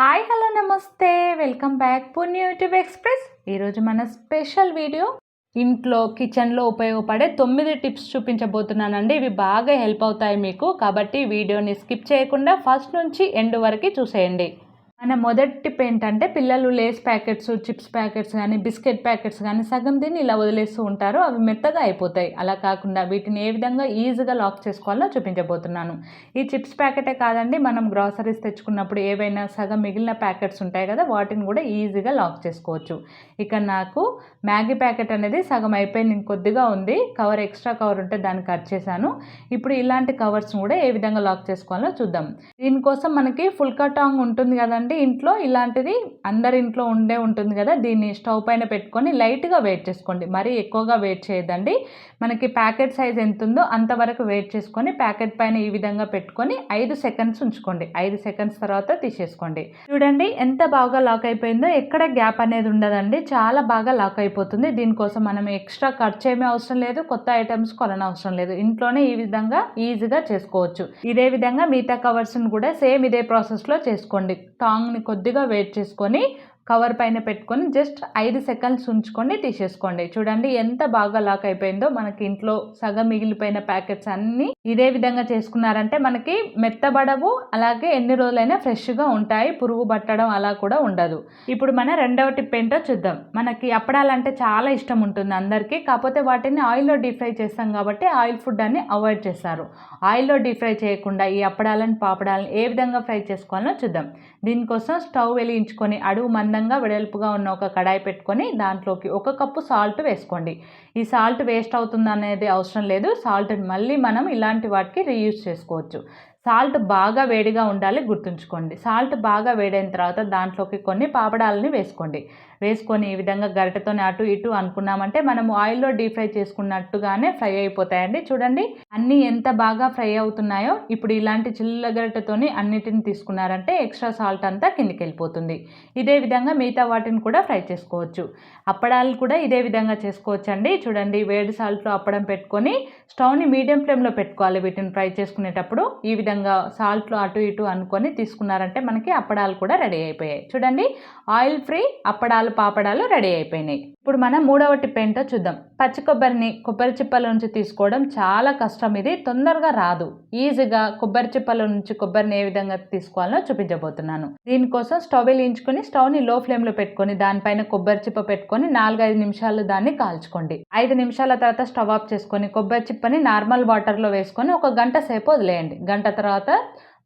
Hi hello namaste. Welcome back Punya YouTube express. ఈరోజు మన special video. ఇంట్లో కిచెన్లో ఉపయోగపడే తొమ్మిది టిప్స్ చూపించబోతున్నానండి. ఇవి బాగా హెల్ప్ అవుతాయి మీకు. కాబట్టి వీడియోని స్కిప్ చేయకుండా ఫస్ట్ నుంచి ఎండ్ వరకు చూసేయండి. మన మొదటి టిప్ ఏంటంటే పిల్లలు లేస్ ప్యాకెట్స్ చిప్స్ ప్యాకెట్స్ కానీ బిస్కెట్ ప్యాకెట్స్ కానీ సగం తిని ఇలా వదిలేస్తూ ఉంటారు. అవి మెత్తగా అయిపోతాయి. అలా కాకుండా వీటిని ఏ విధంగా ఈజీగా లాక్ చేసుకోవాలో చూపించబోతున్నాను. ఈ చిప్స్ ప్యాకెటే కాదండి మనం గ్రాసరీస్ తెచ్చుకున్నప్పుడు ఏవైనా సగం మిగిలిన ప్యాకెట్స్ ఉంటాయి కదా వాటిని కూడా ఈజీగా లాక్ చేసుకోవచ్చు. ఇక నాకు మ్యాగీ ప్యాకెట్ అనేది సగం అయిపోయింది ఇంకొద్దిగా ఉంది. కవర్ ఎక్స్ట్రా కవర్ ఉంటే దాన్ని కట్ చేశాను. ఇప్పుడు ఇలాంటి కవర్స్ కూడా ఏ విధంగా లాక్ చేసుకోవాలో చూద్దాం. దీనికోసం మనకి ఫుల్కా టాంగ్ ఉంటుంది కదండి అంటే ఇంట్లో ఇలాంటిది అందరి ఇంట్లో ఉండే ఉంటుంది కదా దీన్ని స్టవ్ పైన పెట్టుకొని లైట్గా వెయిట్ చేసుకోండి. మరీ ఎక్కువగా వెయిట్ చేయదండి మనకి ప్యాకెట్ సైజ్ ఎంత ఉందో అంతవరకు వెయిట్ చేసుకొని ప్యాకెట్ పైన ఈ విధంగా పెట్టుకొని ఐదు సెకండ్స్ ఉంచుకోండి. ఐదు సెకండ్స్ తర్వాత తీసేసుకోండి. చూడండి ఎంత బాగా లాక్ అయిపోయిందో ఎక్కడ గ్యాప్ అనేది ఉండదండి. చాలా బాగా లాక్ అయిపోతుంది. దీనికోసం మనం ఎక్స్ట్రా ఖర్చు ఏమీ అవసరం లేదు. కొత్త ఐటమ్స్ కొననవసరం లేదు. ఇంట్లోనే ఈ విధంగా ఈజీగా చేసుకోవచ్చు. ఇదే విధంగా మిగతా కవర్స్ని కూడా సేమ్ ఇదే ప్రాసెస్లో చేసుకోండి. టాంగ్ని కొద్దిగా వెయిట్ చేసుకొని కవర్ పైన పెట్టుకొని జస్ట్ ఐదు సెకండ్స్ ఉంచుకొని తీసేసుకోండి. చూడండి ఎంత బాగా లాక్ అయిపోయిందో మనకి ఇంట్లో సగం మిగిలిపోయిన ప్యాకెట్స్ అన్నీ ఇదే విధంగా చేసుకున్నారంటే మనకి మెత్తబడవు అలాగే ఎన్ని రోజులైనా ఫ్రెష్గా ఉంటాయి పురుగు పట్టడం అలా కూడా ఉండదు. ఇప్పుడు మన రెండవ టిప్ ఏంటో చూద్దాం. మనకి అప్పడాలంటే చాలా ఇష్టం ఉంటుంది అందరికీ కాకపోతే వాటిని ఆయిల్లో డీప్ ఫ్రై చేస్తాం కాబట్టి ఆయిల్ ఫుడ్ అని అవాయిడ్ చేస్తారు. ఆయిల్లో డీప్ ఫ్రై చేయకుండా ఈ అప్పడాలను పాపడాలను ఏ విధంగా ఫ్రై చేసుకోవాలో చూద్దాం. దీనికోసం స్టవ్ వెలిగించుకొని అడుగు మందంగా వెడల్పుగా ఉన్న ఒక కడాయి పెట్టుకొని దాంట్లోకి ఒక కప్పు సాల్ట్ వేసుకోండి. ఈ సాల్ట్ వేస్ట్ అవుతుంది అనేది అవసరం లేదు. సాల్ట్ మళ్ళీ మనం ఇలాంటి వాటికి రీయూజ్ చేసుకోవచ్చు. సాల్ట్ బాగా వేడిగా ఉండాలి గుర్తుంచుకోండి. సాల్ట్ బాగా వేడైన తర్వాత దాంట్లోకి కొన్ని పాపడాలని వేసుకోండి. వేసుకొని ఈ విధంగా గరిటెతోనే అటు ఇటు అనుకున్నామంటే మనము ఆయిల్లో డీప్ ఫ్రై చేసుకున్నట్టుగానే ఫ్రై అయిపోతాయండి. చూడండి అన్నీ ఎంత బాగా ఫ్రై అవుతున్నాయో ఇప్పుడు ఇలాంటి చిల్ల గరిటెతోని అన్నిటిని తీసుకున్నారంటే ఎక్స్ట్రా సాల్ట్ అంతా కిందికి వెళ్ళిపోతుంది. ఇదే విధంగా మిగతా వాటిని కూడా ఫ్రై చేసుకోవచ్చు. అప్పడాలు కూడా ఇదే విధంగా చేసుకోవచ్చు అండి చూడండి వేడి సాల్ట్లో అప్పడం పెట్టుకొని స్టవ్ని మీడియం ఫ్లేమ్లో పెట్టుకోవాలి. వీటిని ఫ్రై చేసుకునేటప్పుడు ఈ విధంగా సాల్ట్లో అటు ఇటు అనుకొని తీసుకున్నారంటే మనకి అప్పడాలు కూడా రెడీ అయిపోయాయి. చూడండి ఆయిల్ ఫ్రీ అప్పడాలు పాపడాలు రెడీ అయిపోయినాయి. ఇప్పుడు మనం మూడవ టిప్ ఏంటో చూద్దాం. పచ్చి కొబ్బరిని కొబ్బరి చిప్పల నుంచి తీసుకోవడం చాలా కష్టం. ఇది తొందరగా రాదు. ఈజీగా కొబ్బరి చిప్పల నుంచి కొబ్బరిని ఏ విధంగా తీసుకోవాలో చూపించబోతున్నాను. దీనికోసం స్టవ్ వెలిగించుకొని స్టవ్ని లో ఫ్లేమ్లో పెట్టుకొని దానిపైన కొబ్బరి చిప్ప పెట్టుకొని నాలుగైదు నిమిషాలు దాన్ని కాల్చుకోండి. ఐదు నిమిషాల తర్వాత స్టవ్ ఆఫ్ చేసుకొని కొబ్బరి చిప్పని నార్మల్ వాటర్లో వేసుకొని ఒక గంట సేపు వదిలేయండి. గంట తర్వాత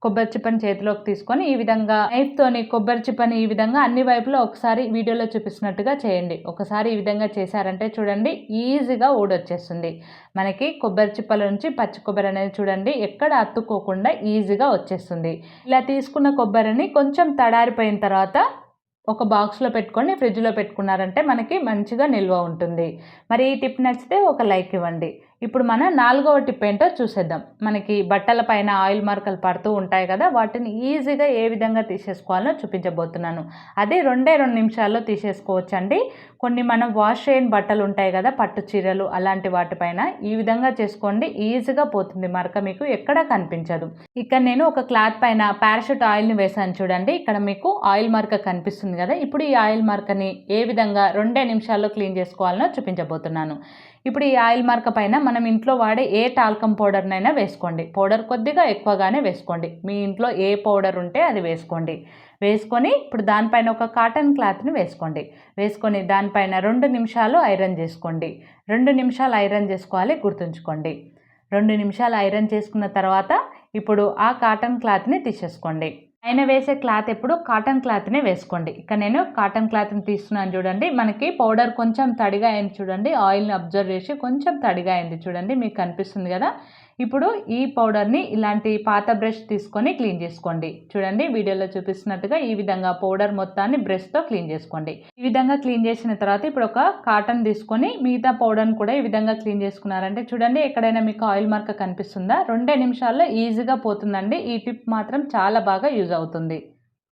కొబ్బరి చిప్పని చేతిలోకి తీసుకొని ఈ విధంగా నైఫ్తోని కొబ్బరి చిప్పని ఈ విధంగా అన్ని వైపులో ఒకసారి వీడియోలో చూపిస్తున్నట్టుగా చేయండి. ఒకసారి ఈ విధంగా చేశారంటే చూడండి ఈజీగా ఊడొచ్చేస్తుంది. మనకి కొబ్బరి చిప్పల నుంచి పచ్చి కొబ్బరి అనేది చూడండి ఎక్కడ అత్తుకోకుండా ఈజీగా వచ్చేస్తుంది. ఇలా తీసుకున్న కొబ్బరిని కొంచెం తడారిపోయిన తర్వాత ఒక బాక్స్లో పెట్టుకొని ఫ్రిడ్జ్లో పెట్టుకున్నారంటే మనకి మంచిగా నిల్వ ఉంటుంది. మరి ఈ టిప్ నచ్చితే ఒక లైక్ ఇవ్వండి. ఇప్పుడు మన నాలుగవ టిప్ ఏంటో చూసేద్దాం. మనకి బట్టల పైన ఆయిల్ మార్కలు పడుతూ ఉంటాయి కదా వాటిని ఈజీగా ఏ విధంగా తీసేసుకోవాలో చూపించబోతున్నాను. అది రెండే రెండు నిమిషాల్లో తీసేసుకోవచ్చు అండి కొన్ని మనం వాష్ చేయని బట్టలు ఉంటాయి కదా పట్టు చీరలు అలాంటి వాటిపైన ఈ విధంగా చేసుకోండి. ఈజీగా పోతుంది మరక మీకు ఎక్కడ కనిపించదు. ఇక్కడ నేను ఒక క్లాత్ పైన పారాషూట్ ఆయిల్ని వేసాను చూడండి. ఇక్కడ మీకు ఆయిల్ మార్క కనిపిస్తుంది కదా ఇప్పుడు ఈ ఆయిల్ మార్కని ఏ విధంగా రెండే నిమిషాల్లో క్లీన్ చేసుకోవాలనో చూపించబోతున్నాను. ఇప్పుడు ఈ ఆయిల్ మార్క పైన మనం ఇంట్లో వాడే ఏ టాల్కమ్ పౌడర్నైనా వేసుకోండి. పౌడర్ కొద్దిగా ఎక్కువగానే వేసుకోండి. మీ ఇంట్లో ఏ పౌడర్ ఉంటే అది వేసుకోండి. వేసుకొని ఇప్పుడు దానిపైన ఒక కాటన్ క్లాత్ని వేసుకోండి. వేసుకొని దానిపైన రెండు నిమిషాలు ఐరన్ చేసుకోండి. రెండు నిమిషాలు ఐరన్ చేసుకోవాలి గుర్తుంచుకోండి. రెండు నిమిషాలు ఐరన్ చేసుకున్న తర్వాత ఇప్పుడు ఆ కాటన్ క్లాత్ని తీసేసుకోండి. ఆయన వేసే క్లాత్ ఎప్పుడు కాటన్ క్లాత్నే వేసుకోండి. ఇక నేను కాటన్ క్లాత్ని తీస్తున్నాను చూడండి. మనకి పౌడర్ కొంచెం తడిగా అయింది చూడండి. ఆయిల్ని అబ్జర్వ్ చేసి కొంచెం తడిగా అయింది చూడండి. మీకు కనిపిస్తుంది కదా? ఇప్పుడు ఈ పౌడర్ని ఇలాంటి పాత బ్రష్ తీసుకొని క్లీన్ చేసుకోండి. చూడండి వీడియోలో చూపిస్తున్నట్టుగా ఈ విధంగా పౌడర్ మొత్తాన్ని బ్రష్తో క్లీన్ చేసుకోండి. ఈ విధంగా క్లీన్ చేసిన తర్వాత ఇప్పుడు ఒక కాటన్ తీసుకొని మిగతా పౌడర్ని కూడా ఈ విధంగా క్లీన్ చేసుకున్నారంటే చూడండి ఎక్కడైనా మీకు ఆయిల్ మార్క కనిపిస్తుందా? రెండే నిమిషాల్లో ఈజీగా పోతుందండి. ఈ టిప్ మాత్రం చాలా బాగా యూజ్ అవుతుంది.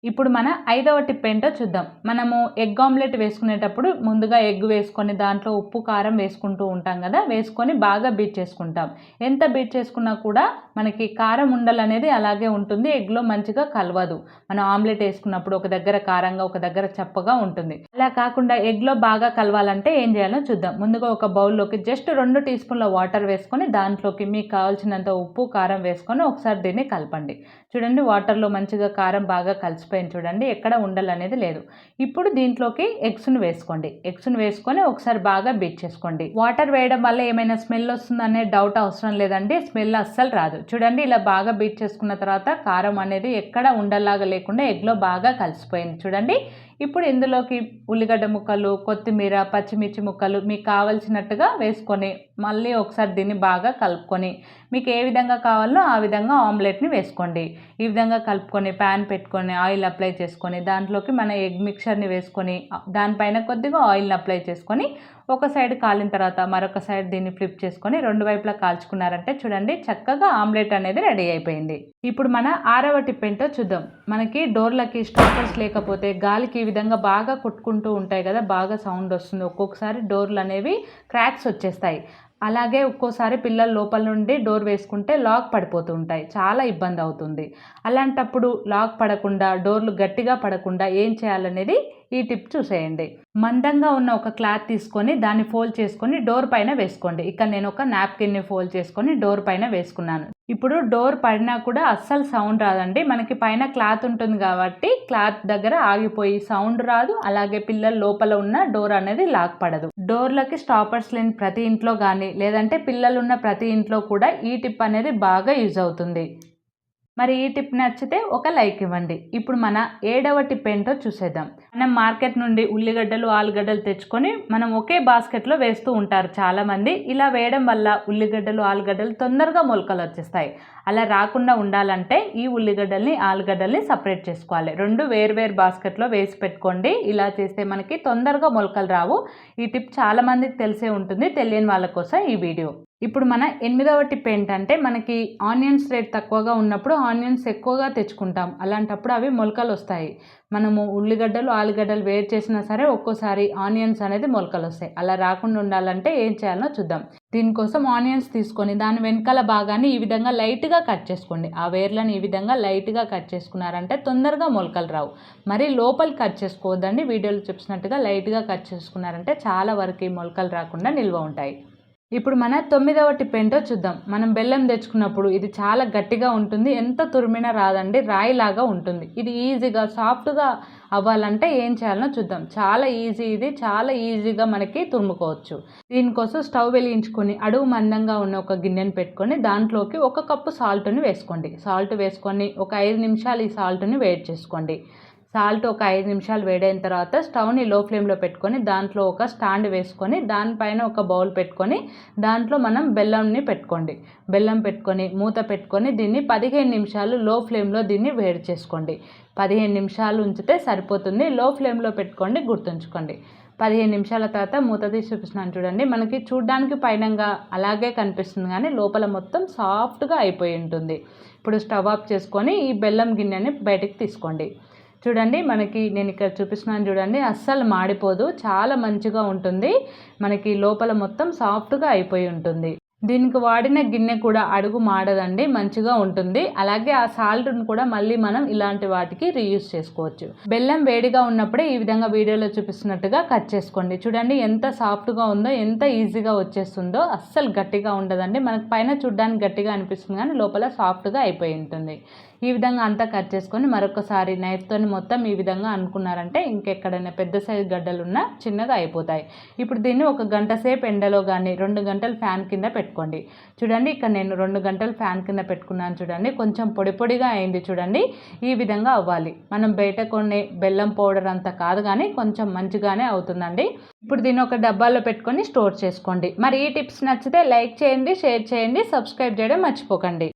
ఇప్పుడు మన ఐదవ టిప్ ఏంటో చూద్దాం. మనము ఎగ్ ఆమ్లెట్ వేసుకునేటప్పుడు ముందుగా ఎగ్ వేసుకొని దాంట్లో ఉప్పు కారం వేసుకుంటూ ఉంటాం కదా? వేసుకొని బాగా బీట్ చేసుకుంటాం. ఎంత బీట్ చేసుకున్నా కూడా మనకి కారం ఉండలు అనేది అలాగే ఉంటుంది. ఎగ్లో మంచిగా కలవదు. మనం ఆమ్లెట్ వేసుకున్నప్పుడు ఒక దగ్గర కారంగా ఒక దగ్గర చప్పగా ఉంటుంది. అలా కాకుండా ఎగ్లో బాగా కలవాలంటే ఏం చేయాలో చూద్దాం. ముందుగా ఒక బౌల్లోకి జస్ట్ రెండు టీ స్పూన్ల వాటర్ వేసుకొని దాంట్లోకి మీకు కావాల్సినంత ఉప్పు కారం వేసుకొని ఒకసారి దీన్ని కలపండి. చూడండి వాటర్లో మంచిగా కారం బాగా కలిసిపోయింది చూడండి ఎక్కడ ఉండాలనేది లేదు. ఇప్పుడు దీంట్లోకి ఎగ్స్ను వేసుకోండి. ఎగ్స్ను వేసుకొని ఒకసారి బాగా బీట్ చేసుకోండి. వాటర్ వేయడం వల్ల ఏమైనా స్మెల్ వస్తుందనే డౌట్ అవసరం లేదండి స్మెల్ అస్సలు రాదు. చూడండి ఇలా బాగా బీట్ చేసుకున్న తర్వాత కారం అనేది ఎక్కడ ఉండలాగా లేకుండా ఎగ్లో బాగా కలిసిపోయింది చూడండి. ఇప్పుడు ఇందులోకి ఉల్లిగడ్డ ముక్కలు కొత్తిమీర పచ్చిమిర్చి ముక్కలు మీకు కావలసినట్టుగా వేసుకొని మళ్ళీ ఒకసారి దీన్ని బాగా కలుపుకొని మీకు ఏ విధంగా కావాలో ఆ విధంగా ఆమ్లెట్ని వేసుకోండి. ఈ విధంగా కలుపుకొని ప్యాన్ పెట్టుకొని ఆయిల్ అప్లై చేసుకొని దాంట్లోకి మన ఎగ్ మిక్చర్ని వేసుకొని దానిపైన కొద్దిగా ఆయిల్ని అప్లై చేసుకొని ఒక సైడ్ కాలిన తర్వాత మరొక సైడ్ దీన్ని ఫ్లిప్ చేసుకొని రెండు వైపులా కాల్చుకున్నారంటే చూడండి చక్కగా ఆమ్లెట్ అనేది రెడీ అయిపోయింది. ఇప్పుడు మన ఆరవ టిప్ ఏంటో చూద్దాం. మనకి డోర్లకి స్టాపర్స్ లేకపోతే గాలికి ఈ విధంగా బాగా కొట్టుకుంటూ ఉంటాయి కదా బాగా సౌండ్ వస్తుంది. ఒక్కొక్కసారి డోర్లు అనేవి క్రాక్స్ వచ్చేస్తాయి. అలాగే ఒక్కోసారి పిల్లలు లోపల నుండి డోర్ వేసుకుంటే లాక్ పడిపోతూ ఉంటాయి. చాలా ఇబ్బంది అవుతుంది. అలాంటప్పుడు లాక్ పడకుండా డోర్లు గట్టిగా పడకుండా ఏం చేయాలనేది ఈ టిప్ చూసేయండి. మందంగా ఉన్న ఒక క్లాత్ తీసుకొని దాన్ని ఫోల్డ్ చేసుకొని డోర్ పైన వేసుకోండి. ఇక్కడ నేను ఒక నాప్కిన్ని ఫోల్డ్ చేసుకొని డోర్ పైన వేసుకున్నాను. ఇప్పుడు డోర్ పడినా కూడా అస్సలు సౌండ్ రాదండి. మనకి పైన క్లాత్ ఉంటుంది కాబట్టి క్లాత్ దగ్గర ఆగిపోయి సౌండ్ రాదు. అలాగే పిల్లల లోపల ఉన్న డోర్ అనేది లాక్ పడదు. డోర్లకి స్టాపర్స్ లేని ప్రతి ఇంట్లో కానీ లేదంటే పిల్లలు ఉన్న ప్రతి ఇంట్లో కూడా ఈ టిప్ అనేది బాగా యూజ్ అవుతుంది. మరి ఈ టిప్ నచ్చితే ఒక లైక్ ఇవ్వండి. ఇప్పుడు మన ఏడవ టిప్ ఏంటో చూసేద్దాం. మనం మార్కెట్ నుండి ఉల్లిగడ్డలు ఆలుగడ్డలు తెచ్చుకొని మనం ఒకే బాస్కెట్లో వేస్తూ ఉంటారు చాలామంది. ఇలా వేయడం వల్ల ఉల్లిగడ్డలు ఆలుగడ్డలు తొందరగా మొలకలు వచ్చేస్తాయి. అలా రాకుండా ఉండాలంటే ఈ ఉల్లిగడ్డల్ని ఆలుగడ్డల్ని సపరేట్ చేసుకోవాలి. రెండు వేరు వేరు బాస్కెట్లో వేసి పెట్టుకోండి. ఇలా చేస్తే మనకి తొందరగా మొలకలు రావు. ఈ టిప్ చాలామందికి తెలిసే ఉంటుంది. తెలియని వాళ్ళ కోసం ఈ వీడియో. ఇప్పుడు మన ఎనిమిదవ టిప్ ఏంటంటే మనకి ఆనియన్స్ రేట్ తక్కువగా ఉన్నప్పుడు ఆనియన్స్ ఎక్కువగా తెచ్చుకుంటాం. అలాంటప్పుడు అవి మొలకలు వస్తాయి. మనము ఉల్లిగడ్డలు ఆలుగడ్డలు వేరు చేసినా సరే ఒక్కోసారి ఆనియన్స్ అనేది మొలకలు వస్తాయి. అలా రాకుండా ఉండాలంటే ఏం చేయాలో చూద్దాం. దీనికోసం ఆనియన్స్ తీసుకొని దాని వెనకాల భాగాన్ని ఈ విధంగా లైట్గా కట్ చేసుకోండి. ఆ వేర్లను ఈ విధంగా లైట్గా కట్ చేసుకున్నారంటే తొందరగా మొలకలు రావు. మరి లోపల కట్ చేసుకోవద్దండి. వీడియోలో చూపినట్టుగా లైట్గా కట్ చేసుకున్నారంటే చాలా వరకు మొలకలు రాకుండా నిల్వ ఉంటాయి. ఇప్పుడు మన తొమ్మిదవ టిప్ ఏంటో చూద్దాం. మనం బెల్లం తెచ్చుకున్నప్పుడు ఇది చాలా గట్టిగా ఉంటుంది. ఎంత తురిమినా రాదండి. రాయిలాగా ఉంటుంది. ఇది ఈజీగా సాఫ్ట్గా అవ్వాలంటే ఏం చేయాలనో చూద్దాం. చాలా ఈజీ ఇది. చాలా ఈజీగా మనకి తురుముకోవచ్చు. దీనికోసం స్టవ్ వెలిగించుకొని అడుగు మందంగా ఉన్న ఒక గిన్నెను పెట్టుకొని దాంట్లోకి ఒక కప్పు సాల్ట్ని వేసుకోండి. సాల్ట్ వేసుకొని ఒక ఐదు నిమిషాలు ఈ సాల్ట్ని వేడి చేసుకోండి. సాల్ట్ ఒక ఐదు నిమిషాలు వేడైన తర్వాత స్టవ్ని లో ఫ్లేమ్లో పెట్టుకొని దాంట్లో ఒక స్టాండ్ వేసుకొని దానిపైన ఒక బౌల్ పెట్టుకొని దాంట్లో మనం బెల్లంని పెట్టుకోండి. బెల్లం పెట్టుకొని మూత పెట్టుకొని దీన్ని పదిహేను నిమిషాలు లో ఫ్లేమ్లో దీన్ని వేడి చేసుకోండి. పదిహేను నిమిషాలు ఉంచితే సరిపోతుంది. లో ఫ్లేమ్లో పెట్టుకోండి గుర్తుంచుకోండి. పదిహేను నిమిషాల తర్వాత మూత తీసి చూపిస్తున్నాను చూడండి. మనకి చూడ్డానికి పైనంగా అలాగే కనిపిస్తుంది కానీ లోపల మొత్తం సాఫ్ట్గా అయిపోయి ఉంటుంది. ఇప్పుడు స్టవ్ ఆఫ్ చేసుకొని ఈ బెల్లం గిన్నెని బయటికి తీసుకోండి. చూడండి మనకి నేను ఇక్కడ చూపిస్తున్నాను చూడండి అస్సలు మాడిపోదు చాలా మంచిగా ఉంటుంది. మనకి లోపల మొత్తం సాఫ్ట్గా అయిపోయి ఉంటుంది. దీనికి వాడిన గిన్నె కూడా అడుగు మాడదండి మంచిగా ఉంటుంది. అలాగే ఆ సాల్ట్ను కూడా మళ్ళీ మనం ఇలాంటి వాటికి రీయూజ్ చేసుకోవచ్చు. బెల్లం వేడిగా ఉన్నప్పుడే ఈ విధంగా వీడియోలో చూపిస్తున్నట్టుగా కట్ చేసుకోండి. చూడండి ఎంత సాఫ్ట్గా ఉందో ఎంత ఈజీగా వచ్చేస్తుందో అస్సలు గట్టిగా ఉండదండి. మనకు పైన చూడడానికి గట్టిగా అనిపిస్తుంది కానీ లోపల సాఫ్ట్గా అయిపోయి ఉంటుంది. ఈ విధంగా అంతా కట్ చేసుకొని మరొకసారి నైఫ్తో మొత్తం ఈ విధంగా అనుకున్నారంటే ఇంకెక్కడైనా పెద్ద సైజు గడ్డలు ఉన్నా చిన్నగా అయిపోతాయి. ఇప్పుడు దీన్ని ఒక గంట సేపు ఎండలో కానీ రెండు గంటలు ఫ్యాన్ కింద పెట్టుకోండి. చూడండి ఇక్కడ నేను రెండు గంటలు ఫ్యాన్ కింద పెట్టుకున్నాను చూడండి. కొంచెం పొడి పొడిగా అయింది చూడండి. ఈ విధంగా అవ్వాలి. మనం బయట కొన్ని బెల్లం పౌడర్ అంత కాదు కానీ కొంచెం మంచిగానే అవుతుందండి. ఇప్పుడు దీన్ని ఒక డబ్బాలో పెట్టుకొని స్టోర్ చేసుకోండి. మరి ఈ టిప్స్ నచ్చితే లైక్ చేయండి షేర్ చేయండి సబ్స్క్రైబ్ చేయడం మర్చిపోకండి.